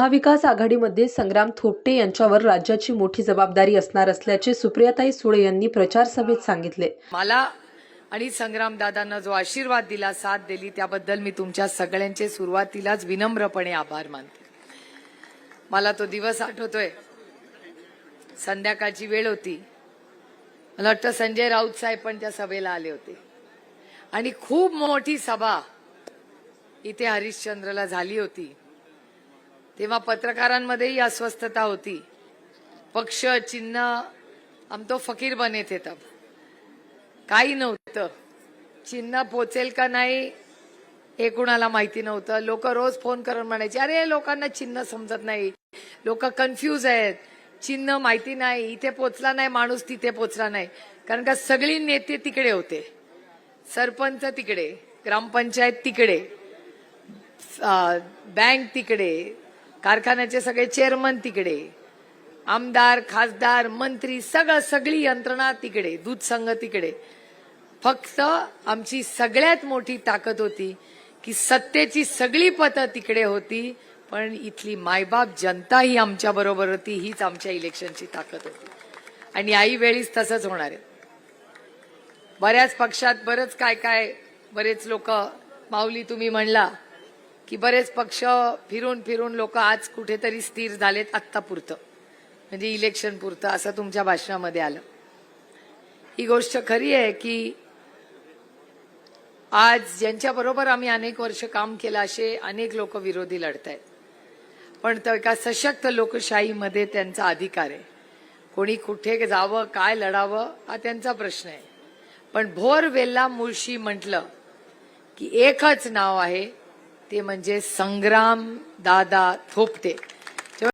महाविकास आघाडीमध्ये संग्राम थोपटे यांच्यावर राज्याची मोठी जबाबदारी असणार असल्याचे सुप्रियाताई सुळे यांनी प्रचार सभेत सांगितले. मला आणि संग्राम दादांना जो आशीर्वाद दिला साथ दिली त्याबद्दल मी तुमच्या सगळ्यांचे सुरुवातीलाच विनम्रपणे आभार मानते. मला तो दिवस आठवतोय. संध्याकाळची वेळ होती. मला वाटतं संजय राऊत साहेब पण त्या सभेला आले होते. आणि खूप मोठी सभा इथे हरिश्चंद्रला झाली होती. तेव्हा पत्रकारांमध्येही अस्वस्थता होती. पक्ष चिन्ह हम तो फकीर बने थे तब काही नव्हतं. चिन्ह पोचेल का नाही हे कुणाला माहिती नव्हतं. लोक रोज फोन करून म्हणायचे अरे लोकांना चिन्ह समजत नाही. लोक कन्फ्यूज आहेत. चिन्ह माहिती नाही. इथे पोचला नाही माणूस तिथे पोचला नाही. कारण का सगळी नेते तिकडे होते. सरपंच तिकडे ग्रामपंचायत तिकडे बँक तिकडे कारखान्याचे सगळे चेअरमन तिकडे. आमदार खासदार मंत्री सगळं सगळी यंत्रणा तिकडे दूध संघ तिकडे. फक्त आमची सगळ्यात मोठी ताकद होती की सत्तेची सगळी पतं तिकडे होती पण इथली मायबाप जनता ही आमच्या बरोबर होती हीच आमच्या इलेक्शनची ताकद होती. आणि आई वेळीच तसंच होणार आहे. बऱ्याच पक्षात बरंच काय काय बरेच लोक माऊली तुम्ही म्हणला की बरेच पक्ष फिरून फिरून लोक आज कुठेतरी स्थिर झालेत आत्ता पुरतं. म्हणजे इलेक्शन पुरतं असं तुमच्या भाषणामध्ये आलं. ही गोष्ट खरी आहे की आज ज्यांच्याबरोबर आम्ही अनेक वर्ष काम केलं असे अनेक लोक विरोधी लढत आहेत पण तो एका सशक्त लोकशाहीमध्ये त्यांचा अधिकार आहे. कोणी कुठे जावं काय लढावं हा त्यांचा प्रश्न आहे. पण भोर वेल्ला मुळशी म्हटलं की एकच नाव आहे ते म्हणजे संग्राम दादा थोपटे.